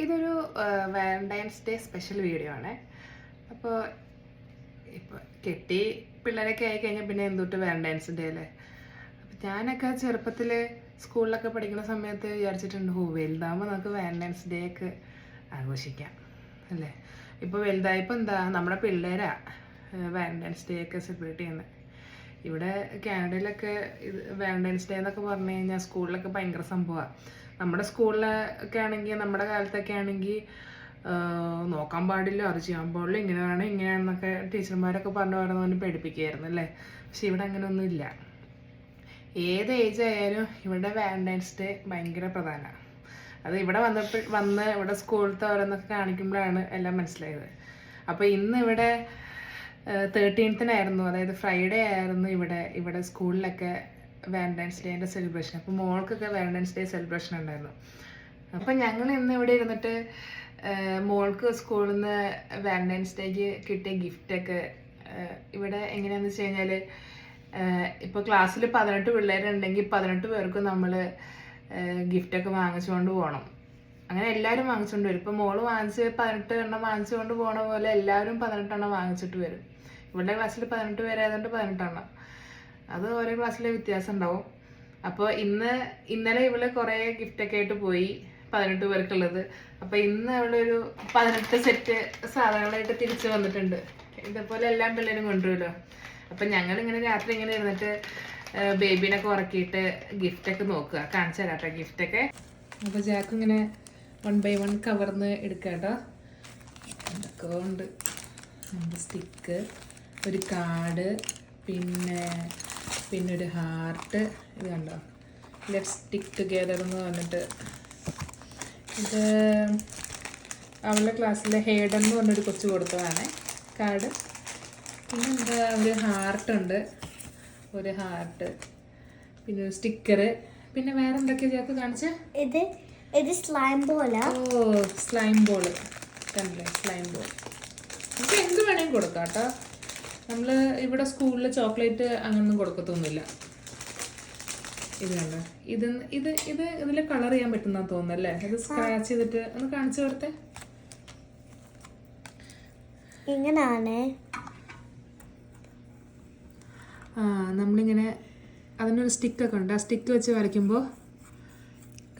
ഇതൊരു Valentine's day special video ആണ്. അപ്പോൾ ഇപ്പോൾ കെട്ടി പിള്ളേരൊക്കെ ആയി കഴിഞ്ഞാൽ പിന്നെ എന്തൊട്ട് വാലന്റൈൻസ് ഡേ അല്ലേ? അപ്പം ഞാനൊക്കെ ചെറുപ്പത്തിൽ സ്കൂളിലൊക്കെ പഠിക്കുന്ന സമയത്ത് വിചാരിച്ചിട്ടുണ്ട് ഓ വലുതാകുമ്പോൾ നമുക്ക് വാലന്റൈൻസ് ഡേ ഒക്കെ ആഘോഷിക്കാം അല്ലേ? ഇപ്പോൾ വലുതായപ്പോൾ എന്താ നമ്മുടെ പിള്ളേരാ വാലന്റൈൻസ് ഡേ ഒക്കെ സെലിബ്രേറ്റ് ചെയ്യുന്നത് ഇവിടെ കാനഡയിലൊക്കെ ഇത് വാലന്റൈൻസ് ഡേ എന്നൊക്കെ പറഞ്ഞു കഴിഞ്ഞാൽ സ്കൂളിലൊക്കെ ഭയങ്കര സംഭവമാണ് നമ്മുടെ സ്കൂളിലൊക്കെ ആണെങ്കിൽ നമ്മുടെ കാലത്തൊക്കെ ആണെങ്കിൽ നോക്കാൻ പാടില്ല അത് ചെയ്യാൻ പാടില്ല ഇങ്ങനെ വേണം ഇങ്ങനെയാണെന്നൊക്കെ ടീച്ചർമാരൊക്കെ പറഞ്ഞു പറഞ്ഞ് പഠിപ്പിക്കുകയായിരുന്നു അല്ലേ? പക്ഷെ ഇവിടെ അങ്ങനെയൊന്നും ഇല്ല. ഏത് ഏജ് ആയാലും ഇവിടെ വാലന്റൈൻസ് ഡേ ഭയങ്കര പ്രധാനമാണ് അത് ഇവിടെ വന്നപ്പോൾ വന്ന് ഇവിടെ സ്കൂളിലത്തെ ഓരോന്നൊക്കെ കാണിക്കുമ്പോഴാണ് എല്ലാം മനസ്സിലായത്. അപ്പോൾ ഇന്ന് ഇവിടെ തേർട്ടീൻത്തിനായിരുന്നു അതായത് ഫ്രൈഡേ ആയിരുന്നു ഇവിടെ ഇവിടെ സ്കൂളിലൊക്കെ വാലന്റൈൻസ് ഡേന്റെ സെലിബ്രേഷൻ അപ്പോൾ മോൾക്കൊക്കെ വാലന്റൈൻസ് ഡേ സെലിബ്രേഷൻ ഉണ്ടായിരുന്നു. അപ്പം ഞങ്ങൾ ഇന്ന് ഇവിടെ ഇരുന്നിട്ട് മോൾക്ക് സ്കൂളിൽ നിന്ന് വാലന്റൈൻസ് ഡേക്ക് കിട്ടിയ ഗിഫ്റ്റൊക്കെ ഇവിടെ എങ്ങനെയാന്ന് വെച്ച് കഴിഞ്ഞാൽ ഇപ്പോൾ ക്ലാസ്സിൽ പതിനെട്ട് പിള്ളേരുണ്ടെങ്കിൽ പതിനെട്ട് പേർക്കും നമ്മൾ ഗിഫ്റ്റൊക്കെ വാങ്ങിച്ചുകൊണ്ട് പോകണം അങ്ങനെ എല്ലാവരും വാങ്ങിച്ചുകൊണ്ട് വരും. ഇപ്പൊ മോൾ വാങ്ങിച്ച് പതിനെട്ട് എണ്ണം വാങ്ങിച്ചുകൊണ്ട് പോണ പോലെ എല്ലാവരും പതിനെട്ടെണ്ണം വാങ്ങിച്ചിട്ട് വരും. ഇവിടെ ക്ലാസ്സിൽ പതിനെട്ട് പേരായതുകൊണ്ട് പതിനെട്ടെണ്ണം അത് ഓരോ ക്ലാസ്സിലെ വ്യത്യാസം ഉണ്ടാവും അപ്പോൾ ഇന്ന് ഇന്നലെ ഇവൾ കുറേ ഗിഫ്റ്റൊക്കെ ആയിട്ട് പോയി പതിനെട്ട് പേർക്കുള്ളത്. അപ്പോൾ ഇന്ന് അവളൊരു പതിനെട്ട് സെറ്റ് സാധനങ്ങളായിട്ട് തിരിച്ചു വന്നിട്ടുണ്ട്. ഇതേപോലെ എല്ലാം പിള്ളേരും കൊണ്ടുവരുമല്ലോ അപ്പം ഞങ്ങൾ ഇങ്ങനെ രാത്രി ഇങ്ങനെ ഇരുന്നിട്ട് ബേബീനൊക്കെ ഉറക്കിയിട്ട് ഗിഫ്റ്റൊക്കെ നോക്കുക. കാണിച്ചു തരാം ഗിഫ്റ്റൊക്കെ അപ്പോൾ ജാക്ക് ഇങ്ങനെ വൺ ബൈ വൺ കവർന്ന് എടുക്കുക കേട്ടോ എന്തൊക്കെ ഉണ്ട്. സ്റ്റിക്ക് ഒരു കാർഡ് പിന്നെ പിന്നെ ഒരു ഹാർട്ട് ഇത് കണ്ടോ? ലെറ്റ് സ്റ്റിക്ക് ടുഗെദർ എന്ന് പറഞ്ഞിട്ട്. ഇത് അവളുടെ ക്ലാസ്സിലെ ഹേഡൻ എന്ന് പറഞ്ഞൊരു കൊച്ചു കൊടുത്തതാണ് കാർഡ് പിന്നെ എന്താ ഒരു ഹാർട്ടുണ്ട് ഒരു ഹാർട്ട് പിന്നെ ഒരു സ്റ്റിക്കർ പിന്നെ വേറെ എന്തൊക്കെയാ ചേർക്ക് കാണിച്ചേ? ഇത് ഇത് സ്ലൈം ബോൾ ഓ സ്ലൈം ബോൾ കണ്ടില്ലേ സ്ലൈം ബോൾ നമുക്ക് എന്ത് വേണമെങ്കിലും കൊടുക്കാം കേട്ടോ. നമ്മൾ ഇവിടെ സ്കൂളിൽ ചോക്ലേറ്റ് അങ്ങനൊന്നും കൊടുക്കത്തൊന്നുമില്ല. ഇത് കണ്ടോ? ഇത് ഇത് ഇത് ഇതിൽ കളർ ചെയ്യാൻ പറ്റുന്ന തോന്നുന്നു അല്ലേ ഇത് സ്ക്രാച്ച് ചെയ്തിട്ട് ഒന്ന് കാണിച്ചു കൊടുത്തെ. ഇങ്ങനാണ്. ആ നമ്മളിങ്ങനെ അതിനൊരു സ്റ്റിക്കൊക്കെ ഉണ്ട്. ആ സ്റ്റിക്ക് വെച്ച് വരയ്ക്കുമ്പോൾ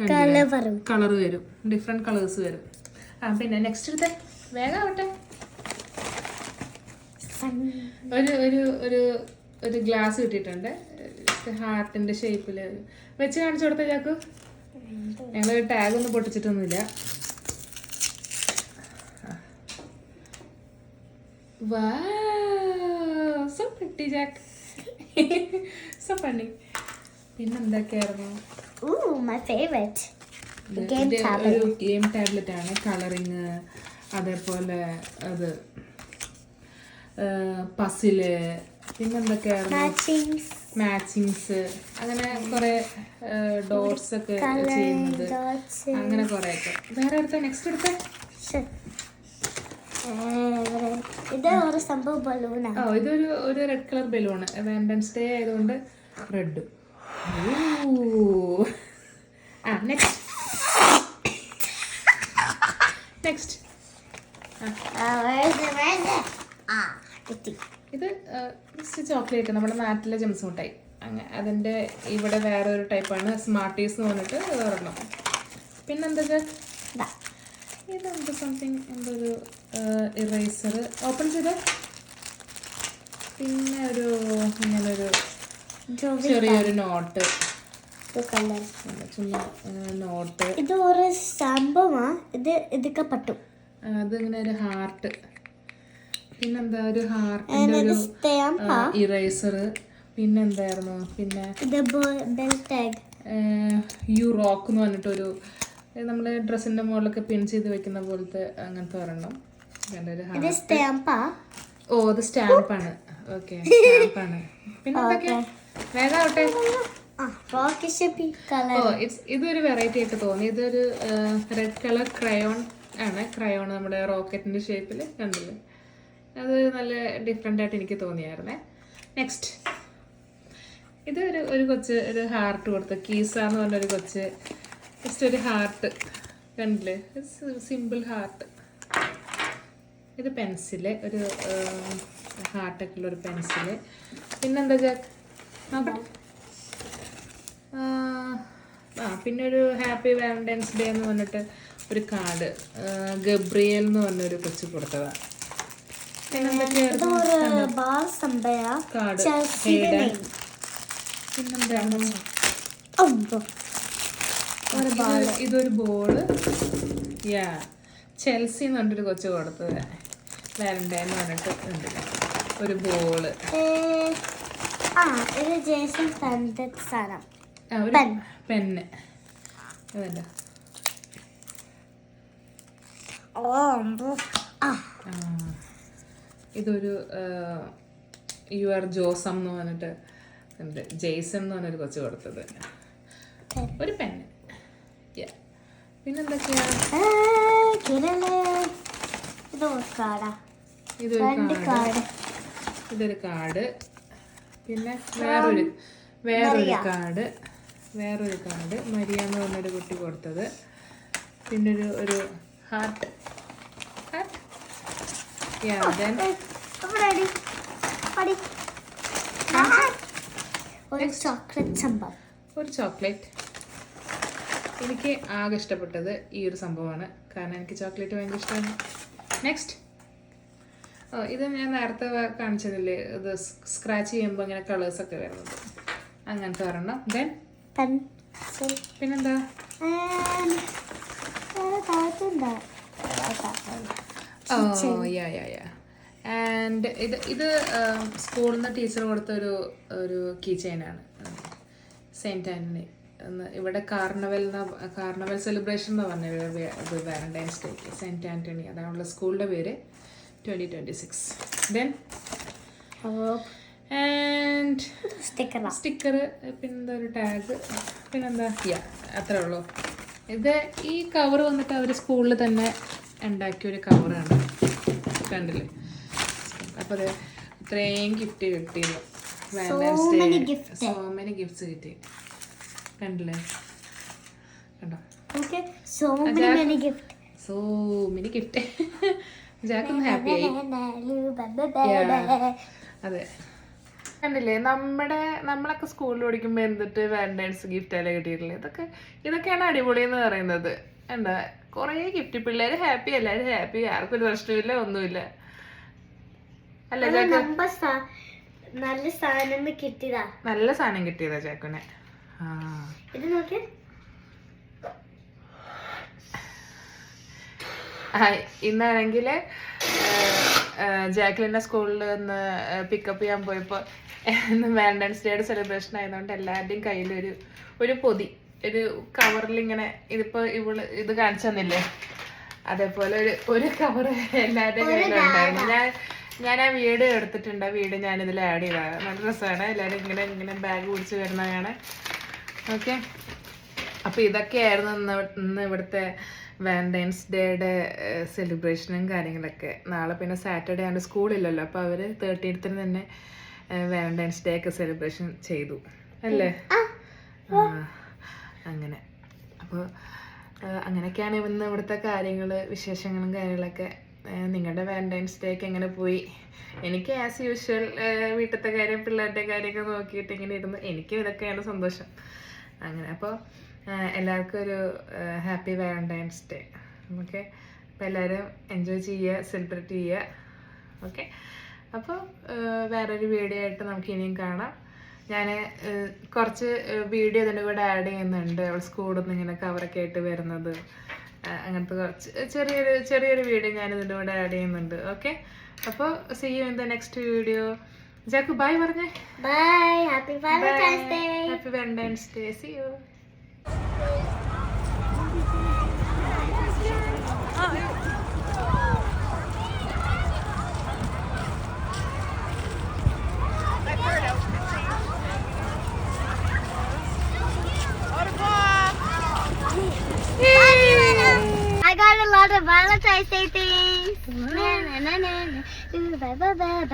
കളർ വരും. കളർ വരും. ഡിഫറെന്റ് കളേഴ്സ് വരും. ആ പിന്നെ നെക്സ്റ്റ് എടുത്തേ. വേഗം ആവട്ടെ. ഒരു ഒരു ഒരു ഒരു ഗ്ലാസ് കിട്ടിയിട്ടുണ്ട്. ഹാർട്ടിന്റെ ഷേപ്പിൽ വെച്ച് കാണിച്ചു കൊടുത്ത ചാക്കു? ഞങ്ങൾ ടാഗ് ഒന്നും പൊട്ടിച്ചിട്ടൊന്നുമില്ല. സോ പ്രിട്ടി ജാക്ക് സോ ഇത് tablet. ഒരു ഗെയിം ടാബ്ലറ്റ് ആണ്. കളറിങ് അതേപോലെ അത് പസിൽ പിന്നെന്തൊക്കെയായിരുന്നു? മാച്ചിങ്സ് അങ്ങനെ കുറെ ഡോട്ട്സ് ഒക്കെ ചെയ്യുന്നത്. അങ്ങനെ കുറെ ഒക്കെ വേറെ എടുത്ത നെക്സ്റ്റ് എടുത്ത ഇത് ഒരു സംഭവം ബലൂണാണ് ഓ ഇതൊരു ഒരു red colour balloon Valentine's Day ആയതുകൊണ്ട് റെഡ് ആ നെക്സ്റ്റ് നെക്സ്റ്റ് ആ കിട്ടി ഇത് ജസ്റ്റ് ചോക്ലേറ്റ് നമ്മുടെ നാട്ടിലെ ജംസ് മിഠായി. അങ്ങനെ അതിന്റെ ഇവിടെ വേറെ ഒരു ടൈപ്പാണ് സ്മാർട്ടീസ് എന്ന് പറഞ്ഞിട്ട് വേറെ ഒരെണ്ണം പിന്നെന്താ ഇത്? ദാ. ഇതെന്ത് സംതിങ്? എന്തൊരു ഇറേസർ ഓപ്പൺ ചെയ്ത്? പിന്നെ ഒരു ഇങ്ങനൊരു ചെറിയൊരു നോട്ട്. ചുമ്മാ നോട്ട്. ഇത് ഒരു സംഭവമാണ് ഇത് ഇതൊക്കെ പറ്റും അതിങ്ങനെ ഒരു ഹാർട്ട്. പിന്നെന്താ ഒരു ഹാർട്ടിന്റെ ഒരു ഇറേസർ പിന്നെന്തായിരുന്നു? പിന്നെ യു റോക്ക് എന്ന് പറഞ്ഞിട്ടൊരു നമ്മൾ ഡ്രസ്സിന്റെ മുകളിലൊക്കെ പിൻ ചെയ്ത് വെക്കുന്ന പോലത്തെ അങ്ങനത്തെ ഒരെണ്ണം. ഓ അത് സ്റ്റാമ്പാണ്. ഓക്കെ സ്റ്റാമ്പാണ്. പിന്നെ വേഗം ആവട്ടെ ഇതൊരു വെറൈറ്റി ആയിട്ട് തോന്നി. ഇതൊരു റെഡ് കളർ ക്രയോൺ ആണ്. ക്രയോൺ നമ്മുടെ റോക്കറ്റിന്റെ ഷേപ്പിൽ കണ്ടില്ലേ അത് നല്ല ഡിഫറെന്റ് ആയിട്ട് എനിക്ക് തോന്നിയായിരുന്നേ. നെക്സ്റ്റ് ഇത് ഒരു ഒരു കൊച്ച് ഒരു ഹാർട്ട് കൊടുത്തു കീസ എന്ന് പറഞ്ഞൊരു കൊച്ച് ജസ്റ്റ് ഒരു ഹാർട്ട് കണ്ടില്ലേ? സിമ്പിൾ ഹാർട്ട് ഇത് പെൻസിൽ ഒരു ഹാർട്ടൊക്കെ ഉള്ള ഒരു പെൻസിൽ പിന്നെന്താ ജാക്ക് ആ പിന്നെ ഒരു ഹാപ്പി വാലന്റൈൻസ് ഡേ എന്ന് പറഞ്ഞിട്ട് ഒരു കാർഡ് ഗബ്രിയൽ എന്ന് പറഞ്ഞൊരു കൊച്ചു കൊടുത്തതാണ് ഇതൊരു ബോൾ. യാ. ചെൽസി എന്ന് പറഞ്ഞിട്ടൊരു കൊച്ചു കൊടുത്തത്. വാലന്റൈൻ പറഞ്ഞിട്ട് ഉണ്ട്. ഒരു ബോൾ. പെണ്ണ് അതല്ല. ഓ ആ, ഇതൊരു യു ആർ ജോസം എന്ന് പറഞ്ഞിട്ട് ഉണ്ട്. ജെയ്സൺ എന്ന് പറഞ്ഞൊരു കൊച്ചു കൊടുത്തത്. ഒരു പെണ്ണ്. പിന്നെന്തൊക്കെയാ? ഇതൊരു കാർഡ് കാട്. ഇതൊരു കാർഡ് പിന്നെ വേറൊരു വേറൊരു കാർഡ് വേറൊരു കാർഡ് മരിയ എന്ന് പറഞ്ഞൊരു കുട്ടി കൊടുത്തത്. പിന്നെ ഒരു ഒരു ഹാർട്ട് യാ ദെൻ അവിടെ അടി അടി ഒരു ചോക്ലേറ്റ് സംഭവം. ഒരു ചോക്ലേറ്റ് എനിക്ക് ആകെ ഇഷ്ടപ്പെട്ടത് ഈ ഒരു സംഭവമാണ്. കാരണം എനിക്ക് ചോക്ലേറ്റ് ഭയങ്കര ഇഷ്ടമാണ്. നെക്സ്റ്റ് ഓ ഇത് ഞാൻ നേരത്തെ കാണിച്ചതില്ലേ? ഇത് സ്ക്രാച്ച് ചെയ്യുമ്പോൾ ഇങ്ങനെ കളേഴ്സൊക്കെ വരുന്നത്. അങ്ങനത്തെ ഒരെണ്ണം. ദെൻ പെൻസിൽ പിന്നെന്താ? യാ യാ യാ ആൻഡ് ഇത് ഇത് സ്കൂളിൽ നിന്ന് ടീച്ചർ കൊടുത്ത ഒരു ഒരു കീ ചെയിനാണ് സെയിന്റ് ആന്റണി ഇവിടെ കാർണവൽ എന്ന കാർണവൽ സെലിബ്രേഷൻ എന്ന് പറഞ്ഞ വാലന്റൈൻസ് ഡേക്ക് സെയിന്റ് ആന്റണി അതാണുള്ള സ്കൂളിന്റെ പേര് twenty twenty six then and sticker sticker പിന്നെന്താ ഒരു ടാഗ് പിന്നെന്താ യാ അത്രേ ഉള്ളൂ. ഇത് ഈ കവർ വന്നിട്ട് അവർ സ്കൂളിൽ തന്നെ ഉണ്ടാക്കിയ ഒരു കവറാണ് കണ്ടില്ലേ? അപ്പോൾ അത് ഇത്രയും ഗിഫ്റ്റ് കിട്ടിയത്. Valentine's Day so many gifts കിട്ടി. കണ്ടില്ലേ? കണ്ടോ? So many gift so many gift ജാക്കൊന്ന് happy ആയി. അതെ. കണ്ടില്ലേ? നമ്മുടെ നമ്മളൊക്കെ സ്കൂളിൽ പഠിക്കുമ്പോൾ എന്നിട്ട് വാലന്റൈൻസ് ഗിഫ്റ്റ് അല്ലേ കിട്ടിയിട്ടില്ലേ ഇതൊക്കെ ഇതൊക്കെയാണ് അടിപൊളി എന്ന് പറയുന്നത്. എന്താ കുറേ ഗിഫ്റ്റ് പിള്ളേര് ഹാപ്പി എല്ലാവരും ഹാപ്പി ആർക്കും ഒരു പ്രശ്നമില്ല ഒന്നുമില്ല. അല്ല നല്ല സാധനം കിട്ടിയതാ. നല്ല സാധനം കിട്ടിയതാ ജാക്കുനെ ആ. ഇത് നോക്കി ഹായ് ഇന്നാണെങ്കിൽ ജാക്ലിന്റെ സ്കൂളിൽ നിന്ന് പിക്കപ്പ് ചെയ്യാൻ പോയപ്പോൾ ഇന്ന് വാലന്റൈൻസ് ഡേയുടെ സെലിബ്രേഷൻ ആയതുകൊണ്ട് എല്ലാവരുടെയും കയ്യിലൊരു ഒരു പൊതി. ഒരു കവറിൽ ഇങ്ങനെ ഇതിപ്പോ ഇവൾ ഇത് കാണിച്ചു തന്നില്ലേ? അതേപോലെ ഒരു ഒരു കവർ കയ്യിലുണ്ടായിരുന്നു. ഞാൻ ഞാൻ ആ വീട് എടുത്തിട്ടുണ്ട്. ആ ഞാൻ ഞാനിതിൽ ആഡ് ചെയ്തതാണ്. നല്ല രസമാണ്. എല്ലാവരും ഇങ്ങനെ ഇങ്ങനെ ബാഗ് പിടിച്ച് വരുന്നതാണ്. ഓക്കെ അപ്പോൾ ഇതൊക്കെയായിരുന്നു ഇന്ന് ഇന്ന് ഇവിടുത്തെ വാലന്റൈൻസ് ഡേയുടെ സെലിബ്രേഷനും കാര്യങ്ങളൊക്കെ. നാളെ പിന്നെ സാറ്റർഡേ ആണ് സ്കൂളില്ലല്ലോ. അപ്പോൾ അവർ തേർട്ടീൻത്തിന് തന്നെ വാലന്റൈൻസ് ഡേ ഒക്കെ സെലിബ്രേഷൻ ചെയ്തു. അല്ലേ? ആ, അങ്ങനെ. അപ്പോൾ അങ്ങനെയൊക്കെയാണ് ഇന്ന് ഇവിടുത്തെ കാര്യങ്ങൾ വിശേഷങ്ങളും കാര്യങ്ങളൊക്കെ. നിങ്ങളുടെ വാലന്റൈൻസ് ഡേ ഒക്കെ എങ്ങനെ പോയി? എനിക്ക് ആസ് യൂഷ്വൽ വീട്ടിലത്തെ കാര്യം പിള്ളേരുടെ കാര്യമൊക്കെ നോക്കിയിട്ട് ഇങ്ങനെ ഇരുന്ന് എനിക്കും ഇതൊക്കെയാണ് സന്തോഷം. അങ്ങനെ അപ്പോൾ എല്ലാവർക്കും ഒരു ഹാപ്പി വാലന്റൈൻസ് ഡേ ഓക്കെ? അപ്പോൾ എല്ലാവരും എൻജോയ് ചെയ്യുക സെലിബ്രേറ്റ് ചെയ്യുക. ഓക്കെ? അപ്പോൾ വേറൊരു വീഡിയോ ആയിട്ട് നമുക്ക് ഇനിയും കാണാം. ഞാൻ കുറച്ച് വീഡിയോ ഇതിന്റെ കൂടെ ആഡ് ചെയ്യുന്നുണ്ട്. അവൾ സ്കൂളിൽ നിന്ന് ഇങ്ങനെ കവറൊക്കെ ആയിട്ട് വരുന്നത്. അങ്ങനത്തെ കുറച്ച് ചെറിയൊരു ചെറിയൊരു വീഡിയോ ഞാൻ ഇതിന്റെ കൂടെ ആഡ് ചെയ്യുന്നുണ്ട്. ഓക്കെ അപ്പോൾ see you in the next video Jack bye പറഞ്ഞേ. Bye happy Valentine's Day happy Valentine's Day see you bye, bye, bye.